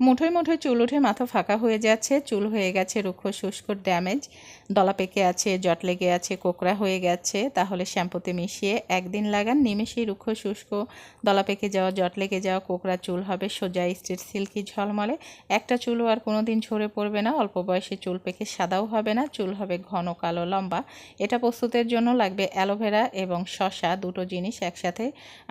মুঠোয় মুঠোয় চুল উঠে মাথা ফাঁকা হয়ে যাচ্ছে, চুল হয়ে গেছে রুক্ষ শুষ্ক ড্যামেজ। দলা পেকে আছে, জট লেগে আছে, কোকড়া হয়ে গেছে। তাহলে শ্যাম্পুতে মিশিয়ে একদিন লাগান, নিমেষেই রুক্ষ শুষ্ক, দলা পেকে যাওয়া, জট লেগে যাওয়া কোকড়া চুল হবে, সোজা স্ট্রেট সিল্কি ঝলমলে। একটা চুলও আর কোনো দিন ঝরে পড়বে না, অল্প বয়সে চুল পেকে সাদাও হবে না, চুল হবে ঘন কালো লম্বা। এটা প্রস্তুতের জন্য লাগবে অ্যালোভেরা এবং শশা, দুটো জিনিস একসাথে।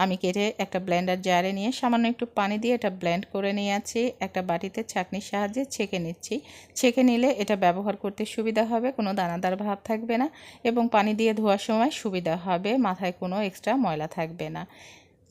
আমি কেটে একটা ব্লেন্ডার জারে নিয়ে সামান্য একটু পানি দিয়ে এটা ব্লেন্ড করে নিয়ে আছি। একটা একটা বাটিতে ছাঁকনির সাহায্যে ছেঁকে নিচ্ছি। ছেঁকে নিলে এটা ব্যবহার করতে সুবিধা হবে, কোনো দানাদার ভাব থাকবে না এবং পানি দিয়ে ধোয়ার সময় সুবিধা হবে, মাথায় কোনো এক্সট্রা ময়লা থাকবে না।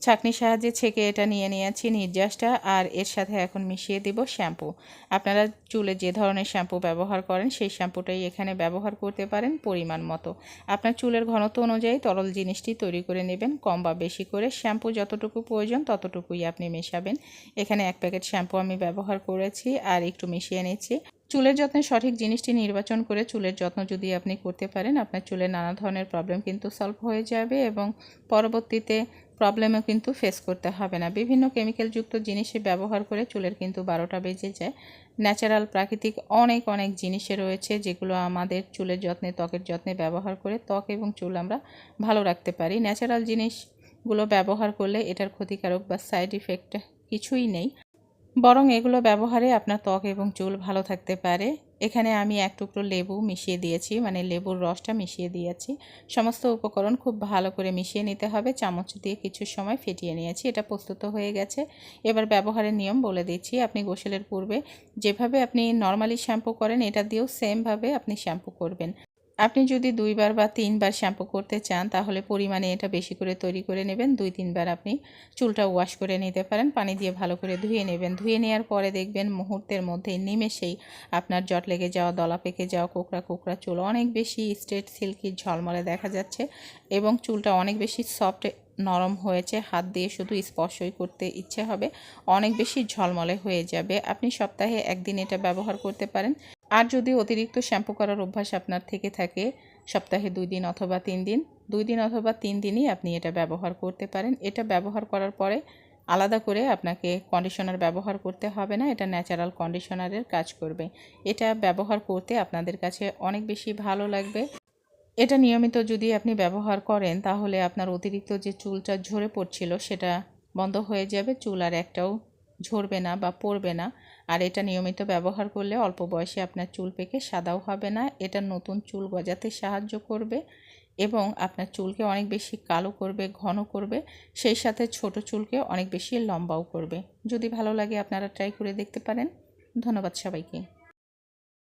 ছাঁকনির সাহায্যে ছেঁকে এটা নিয়ে নিয়েছি নির্যাসটা আর এর সাথে এখন মিশিয়ে দিব শ্যাম্পু। আপনারা চুলে যে ধরনের শ্যাম্পু ব্যবহার করেন, সেই শ্যাম্পুটাই এখানে ব্যবহার করতে পারেন পরিমাণ মতো। আপনার চুলের ঘনত্ব অনুযায়ী তরল জিনিসটি তৈরি করে নেবেন, কম বা বেশি করে। শ্যাম্পু যতটুকু প্রয়োজন ততটুকুই আপনি মেশাবেন। এখানে এক প্যাকেট শ্যাম্পু আমি ব্যবহার করেছি আর একটু মিশিয়ে নিচ্ছি। চুলের যত্নে সঠিক জিনিসটি নির্বাচন করে চুলের যত্ন যদি আপনি করতে পারেন, আপনার চুলের নানা ধরনের প্রবলেম কিন্তু সলভ হয়ে যাবে এবং পরবর্তীতে প্রবলেমও কিন্তু ফেস করতে হবে না। বিভিন্ন কেমিক্যালযুক্ত জিনিসে ব্যবহার করে চুলের কিন্তু বারোটা বেজে যায়। ন্যাচারাল প্রাকৃতিক অনেক অনেক জিনিসে রয়েছে যেগুলো আমাদের চুলের যত্নে, ত্বকের যত্নে ব্যবহার করে ত্বক এবং চুল আমরা ভালো রাখতে পারি। ন্যাচারাল জিনিসগুলো ব্যবহার করলে এটার ক্ষতিকারক বা সাইড ইফেক্ট কিছুই নেই। বরং এগুলো ব্যবহারে আপনার ত্বক এবং চুল ভালো থাকতে পারে। এখানে আমি এক টুকরো লেবু মিশিয়ে দিয়েছি মানে লেবুর রসটা মিশিয়ে দিয়েছি। সমস্ত উপকরণ খুব ভালো করে মিশিয়ে নিতে হবে। চামচ দিয়ে কিছু সময় ফেটিয়ে নিয়েছি, এটা প্রস্তুত হয়ে গেছে। এবার ব্যবহারের নিয়ম বলে দিচ্ছি, আপনি গোসলের পূর্বে যেভাবে আপনি নর্মালি শ্যাম্পু করেন, এটা দিয়েও সেমভাবে আপনি শ্যাম্পু করবেন। আপনি যদি দুইবার বা তিনবার শ্যাম্পু করতে চান, তাহলে পরিমাণে এটা বেশি করে তৈরি করে নেবেন। দুই, তিনবার আপনি চুলটা ওয়াশ করে নিতে পারেন। পানি দিয়ে ভালো করে ধুয়ে নেবেন। ধুয়ে নেওয়ার পরে দেখবেন মুহূর্তের মধ্যে নিমেষেই আপনার জট লেগে যাওয়া, দলা পেকে যাওয়া, কোকড়া কোকড়া চুল অনেক বেশি স্ট্রেট সিল্কি ঝলমলে দেখা যাচ্ছে এবং চুলটা অনেক বেশি সফট নরম হয়েছে, হাত দিয়ে শুধু স্পর্শই করতে ইচ্ছে হবে। অনেক বেশি ঝলমলে হয়ে যাবে। আপনি সপ্তাহে একদিন এটা ব্যবহার করতে পারেন। আর যদি অতিরিক্ত শ্যাম্পু করার অভ্যাস আপনার থেকে থাকে, সপ্তাহে দুই দিন অথবা তিন দিন, দুই দিন অথবা তিন দিনই আপনি এটা ব্যবহার করতে পারেন। এটা ব্যবহার করার পরে আলাদা করে আপনাকে কন্ডিশনার ব্যবহার করতে হবে না, এটা ন্যাচারাল কন্ডিশনারের কাজ করবে। এটা ব্যবহার করতে আপনাদের কাছে অনেক বেশি ভালো লাগবে। এটা নিয়মিত যদি আপনি ব্যবহার করেন, তাহলে আপনার অতিরিক্ত যে চুলটা ঝরে পড়ছিল, সেটা বন্ধ হয়ে যাবে, চুল আর একটাও ঝরবে না বা পড়বে না। আর এটা নিয়মিত ব্যবহার করলে অল্প বয়সে আপনার চুল পেকে সাদাও হবে না, এটা নতুন চুল গজাতে সাহায্য করবে এবং আপনার চুলকে অনেক বেশি কালো করবে, ঘন করবে, সেই সাথে ছোট চুলকে অনেক বেশি লম্বাও করবে। যদি ভালো লাগে আপনারা ট্রাই করে দেখতে পারেন। ধন্যবাদ সবাইকে।